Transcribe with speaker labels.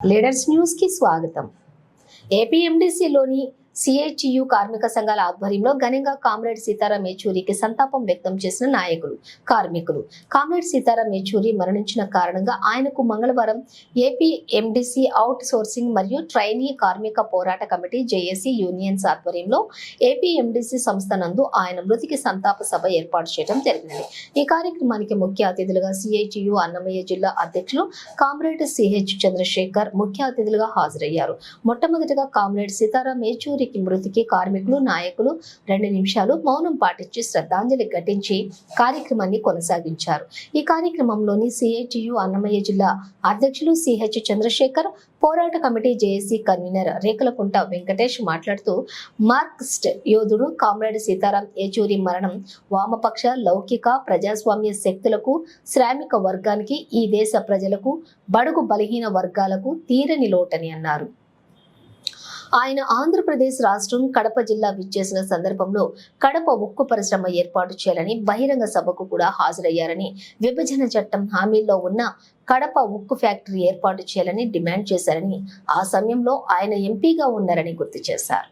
Speaker 1: Leaders న్యూస్కి స్వాగతం ఏపీఎండిసిలోని CITU కార్మిక సంఘాల ఆధ్వర్యంలో ఘనంగా కామ్రేడ్ సీతారాం యేచూరికి సంతాపం వ్యక్తం చేసిన నాయకులు కార్మికులు. కామ్రేడ్ సీతారాం యేచూరి మరణించిన కారణంగా ఆయనకు మంగళవారం ఏపీ ఎండిసి అవుట్ సోర్సింగ్ మరియు ట్రైనీ కార్మిక పోరాట కమిటీ జేఏసీ యూనియన్స్ ఆధ్వర్యంలో ఏపీ ఎండిసి సంస్థ నందు ఆయన మృతికి సంతాప సభ ఏర్పాటు చేయడం జరిగింది. ఈ కార్యక్రమానికి ముఖ్య అతిథులుగా సిఐటియు అన్నమయ్య జిల్లా అధ్యక్షులు కామ్రేడ్ సిహెచ్ చంద్రశేఖర్ ముఖ్య అతిథులుగా హాజరయ్యారు. మొట్టమొదటిగా కామ్రేడ్ సీతారాం ఏచూరికి మృతికి కార్మికులు నాయకులు రెండు నిమిషాలు మౌనం పాటించి శ్రద్ధాంజలి ఘటించి కార్యక్రమాన్ని కొనసాగించారు. ఈ కార్యక్రమంలోని సిఐటియు అన్నమయ్య జిల్లా అధ్యక్షులు సిహెచ్ చంద్రశేఖర్ పోరాట committee JAC convener Rekulakunta Venkatesh మాట్లాడుతూ మార్క్స్ట్ యోధుడు కామ్రేడ్ సీతారాం ఏచూరి మరణం వామపక్ష లౌకిక ప్రజాస్వామ్య శక్తులకు శ్రామిక వర్గానికి ఈ దేశ ప్రజలకు బడుగు బలహీన వర్గాలకు తీరని లోటని అన్నారు. ఆయన ఆంధ్రప్రదేశ్ రాష్ట్రం కడప జిల్లా విచ్చేసిన సందర్భంలో కడప ఉక్కు పరిశ్రమ ఏర్పాటు చేయాలని బహిరంగ సభకు కూడా హాజరయ్యారని విభజన చట్టం హామీల్లో ఉన్న కడప ఉక్కు ఫ్యాక్టరీ ఏర్పాటు చేయాలని డిమాండ్ చేశారని ఆ సమయంలో ఆయన ఎంపీగా ఉన్నారని గుర్తు చేశారు.